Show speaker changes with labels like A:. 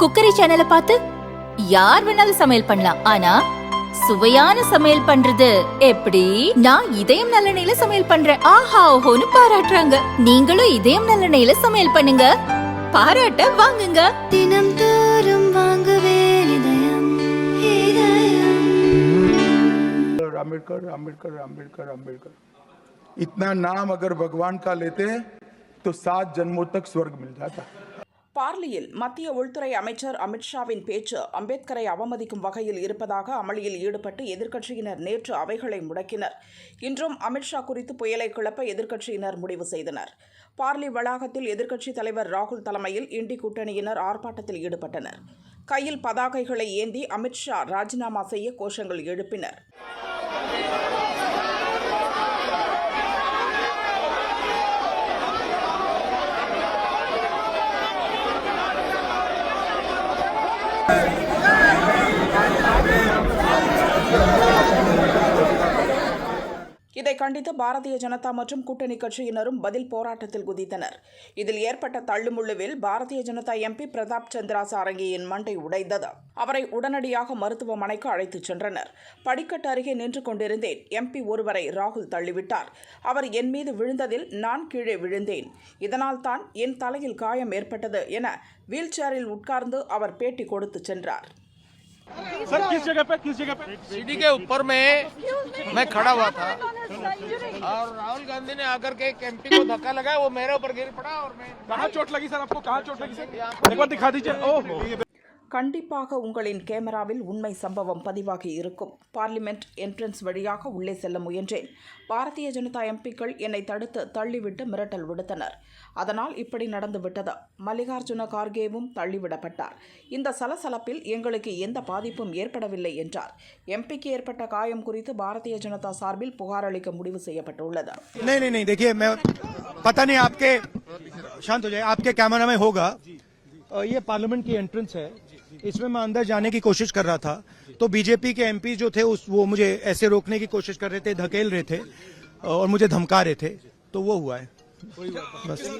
A: Cookery சேனலை பார்த்து யார் வேணாலும் சமையல் பண்ணலாம் ஆனா சுவையான சமையல் பண்றது எப்படி நான் இதயம் நல்லெண்ணெயில சமையல் பண்றேன் ஆஹா ஓஹோன்னு பாராட்டுறாங்க நீங்களும் இதயம் நல்லெண்ணெயில சமையல் பண்ணுங்க பாராட்ட வாங்குங்க
B: தினம் தோறும் வாங்குவே இதயம் இதயம்
C: अम्बेडकर अम्बेडकर अम्बेडकर अम्बेडकर इतना नाम अगर भगवान का लेते तो सात जन्मों तक स्वर्ग मिल जाता
D: பார்லியில் மத்திய உள்துறை அமைச்சர் அமித்ஷாவின் பேச்சு அம்பேத்கரை அவமதிக்கும் வகையில் இருப்பதாக அமளியில் ஈடுபட்டு எதிர்க்கட்சியினர் நேற்று அவைகளை முடக்கினர். இன்றும் அமித்ஷா குறித்து புயலை கிளப்ப எதிர்க்கட்சியினர் முடிவு செய்தனர். பார்லி வளாகத்தில் எதிர்க்கட்சித் தலைவர் ராகுல் தலைமையில் இண்டி கூட்டணியினர் ஆர்ப்பாட்டத்தில் ஈடுபட்டனர். கையில் பதாகைகளை ஏந்தி அமித்ஷா ராஜினாமா செய்ய கோஷங்கள் எழுப்பினர். Thank you. இதை கண்டித்து பாரதிய ஜனதா மற்றும் கூட்டணி கட்சியினரும் பதில் போராட்டத்தில் குதித்தனர். இதில் ஏற்பட்ட தள்ளுமுள்ளுவில் பாரதிய ஜனதா எம்பி பிரதாப் சந்திரா சாரங்கியின் மண்டை உடைந்தது. அவரை உடனடியாக மருத்துவமனைக்கு அழைத்துச் சென்றனர். படிக்கட்டு அருகே நின்று கொண்டிருந்தேன். எம்பி ஒருவரை ராகுல் தள்ளிவிட்டார். அவர் என் மீது விழுந்ததில் நான் கீழே விழுந்தேன். இதனால் தான் என் தலையில் காயம் ஏற்பட்டது என வீல் சேரில் உட்கார்ந்து அவர் பேட்டி கொடுத்து சென்றார்.
E: सर किस जगह पे किस जगह पे?
F: सीढ़ी के ऊपर में मैं खड़ा हुआ था। और राहुल गांधी ने आकर के एक एमपी को धक्का लगाया वो मेरे ऊपर गिर पड़ा और मैं
E: कहाँ चोट लगी सर आपको? कहाँ चोट लगी सर? एक बार दिखा दीजिए। ओहो।
D: கண்டிப்பாக உங்களின் கேமராவில் உண்மை சம்பவம் பதிவாகி இருக்கும் பார்லிமெண்ட் என்ட்ரன்ஸ் வழியாக உள்ளே செல்ல முயன்றேன் பாரதிய ஜனதா எம்பிக்கள் என்னை தடுத்து தள்ளிவிட்டு மிரட்டல் விடுத்தனர் அதனால் இப்படி நடந்து விட்டது மல்லிகார்ஜுன கார்கேவும் தள்ளிவிடப்பட்டார் இந்த சலசலப்பில் எங்களுக்கு எந்த பாதிப்பும் ஏற்படவில்லை என்றார் எம்பிக்கு ஏற்பட்ட காயம் குறித்து பாரதிய ஜனதா சார்பில் புகார் அளிக்க முடிவு செய்யப்பட்டுள்ளது
G: नहीं नहीं नहीं देखिए मैं पता नहीं आपके शांत हो जाए आपके कैमरा में होगा अ, ये पार्लियामेंट की एंट्रेंस है इसमें मैं अंदर जाने की कोशिश कर रहा था। तो बीजेपी के एमपी जो थे, उस, वो मुझे ऐसे रोकने की कोशिश कर रहे थे, धकेल रहे थे और मुझे धमका रहे थे। तो वो हुआ है। बस।